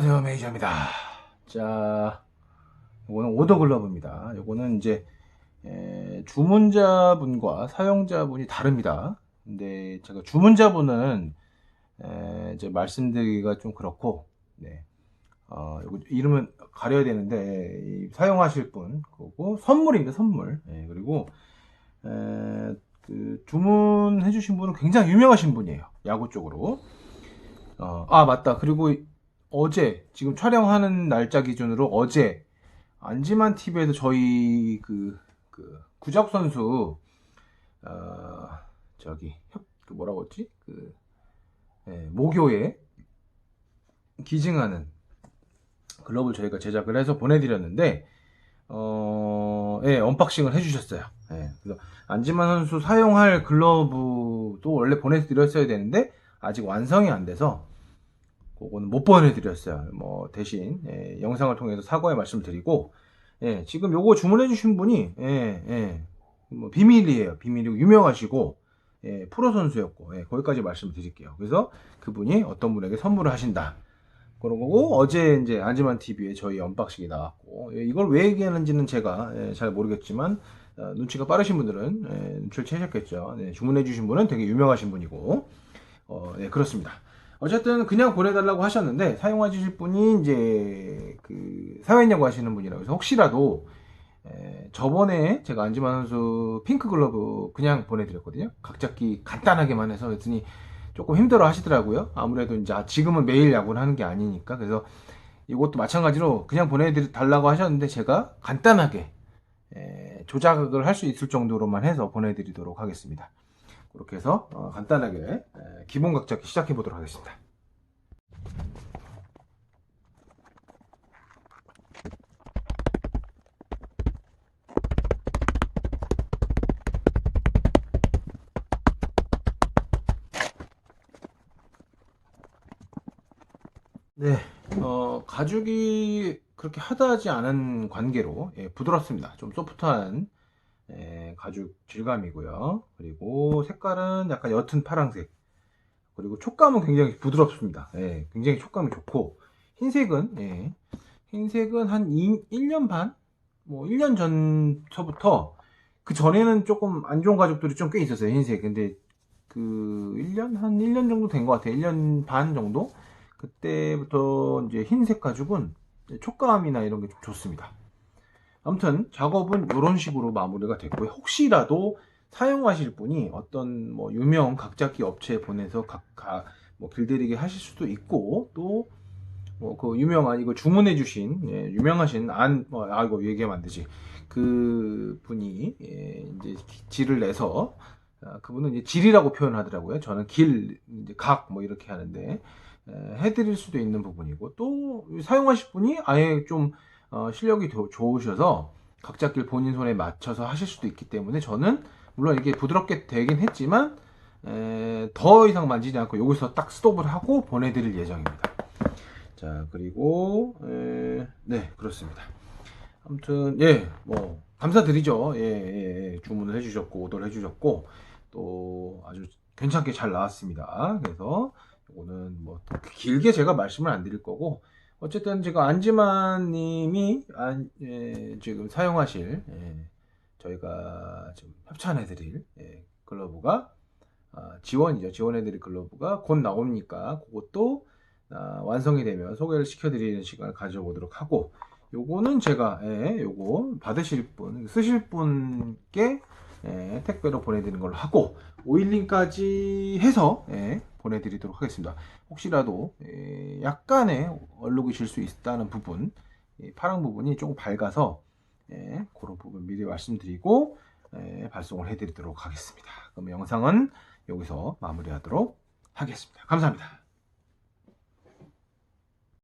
안녕하세요 메이저입니다. 자 이거는 오더 글러브입니다. 이거는 이제 에, 주문자분과 사용자분이 다릅니다. 근데 제가 주문자분은 에, 이제 말씀드리기가 좀 그렇고 네. 어, 이름은 가려야 되는데 이 사용하실 분 그리고 선물입니다 선물. 예, 그리고 에, 그 주문해 주신 분은 굉장히 유명하신 분이에요 야구 쪽으로. 어, 아 맞다. 그리고 어제 지금 촬영하는 날짜 기준으로 어제 안지만 TV에서 저희 그, 그 구작 선수 어, 저기 협, 그 뭐라고 했지 그 예, 모교에 기증하는 글러브를 저희가 제작을 해서 보내드렸는데 어, 예, 언박싱을 해주셨어요. 예, 그래서 안지만 선수 사용할 글러브도 원래 보내드렸어야 되는데 아직 완성이 안 돼서 그거는 못 보내드렸어요. 뭐 대신 예, 영상을 통해서 사과의 말씀을 드리고 예, 지금 요거 주문해 주신 분이 예, 예, 뭐 비밀이에요. 비밀이고 유명하시고 예, 프로 선수였고 예, 거기까지 말씀을 드릴게요. 그래서 그분이 어떤 분에게 선물을 하신다. 그런 거고 어제 이제 안지만 TV에 저희 언박싱이 나왔고 예, 이걸 왜 얘기하는지는 제가 예, 잘 모르겠지만 어, 눈치가 빠르신 분들은 예, 눈치를 채셨겠죠. 네, 주문해 주신 분은 되게 유명하신 분이고 어, 네, 그렇습니다. 어쨌든 그냥 보내달라고 하셨는데 사용하실 분이 이제 그 사회냐고 하시는 분이라고 해서 혹시라도 에, 저번에 제가 안지만 선수 핑크 글러브 그냥 보내드렸거든요. 각잡기 간단하게만 해서 그랬더니 조금 힘들어 하시더라고요. 아무래도 이제 아, 지금은 매일 야구를 하는 게 아니니까 그래서 이것도 마찬가지로 그냥 보내달라고 하셨는데 제가 간단하게 에, 조작을 할 수 있을 정도로만 해서 보내드리도록 하겠습니다. 그렇게 해서 어, 간단하게 에, 기본 각 잡기 시작해 보도록 하겠습니다. 네, 어, 가죽이 그렇게 하다하지 않은 관계로 예, 부드럽습니다. 좀 소프트한 예, 가죽 질감이고요. 그리고 색깔은 약간 옅은 파랑색. 그리고 촉감은 굉장히 부드럽습니다. 예, 굉장히 촉감이 좋고 흰색은 예, 흰색은 한 2, 1년 반, 뭐 1년 전서부터 그 전에는 조금 안 좋은 가죽들이 좀 꽤 있었어요. 흰색. 근데 그 1년 한 1년 정도 된 것 같아요. 1년 반 정도. 그때부터 이제 흰색 가죽은 촉감이나 이런 게 좀 좋습니다. 아무튼 작업은 이런 식으로 마무리가 됐고요. 혹시라도 사용하실 분이 어떤 뭐 유명 각잡기 업체에 보내서 각각 뭐 길들이게 하실 수도 있고 또 뭐 그 유명한 이거 주문해 주신 예, 유명하신 안 뭐 아 이거 얘기하면 안 되지 그 분이 예, 이제 질을 내서 아, 그분은 이제 질이라고 표현하더라고요. 저는 길 각 뭐 이렇게 하는데 에, 해드릴 수도 있는 부분이고 또 사용하실 분이 아예 좀 어, 실력이 더 좋으셔서 각잡기를 본인 손에 맞춰서 하실 수도 있기 때문에 저는 물론 이게 부드럽게 되긴 했지만 에, 더 이상 만지지 않고 여기서 딱 스톱을 하고 보내드릴 예정입니다. 자 그리고 에, 네 그렇습니다. 아무튼 예뭐 감사드리죠. 예, 예, 예, 주문을 해주셨고 오더를 해주셨고 또 아주 괜찮게 잘 나왔습니다. 그래서 이거는 뭐 길게 제가 말씀을 안 드릴 거고 어쨌든 제가 안지만 님이 안, 예, 지금 사용하실 예, 저희가 지금 협찬해 드릴 예, 글러브가 아, 지원이죠. 지원해 드릴 글러브가 곧 나오니까 그것도 아, 완성이 되면 소개를 시켜 드리는 시간을 가져보도록 하고 요거는 제가 예, 요거 받으실 분 쓰실 분께 예, 택배로 보내드리는 걸로 하고 오일링까지 해서 예, 보내드리도록 하겠습니다. 혹시라도 예, 약간의 얼룩이 질수 있다는 부분, 예, 파랑 부분이 조금 밝아서 예, 그런 부분 미리 말씀드리고 예, 발송을 해드리도록 하겠습니다. 그럼 영상은 여기서 마무리하도록 하겠습니다. 감사합니다.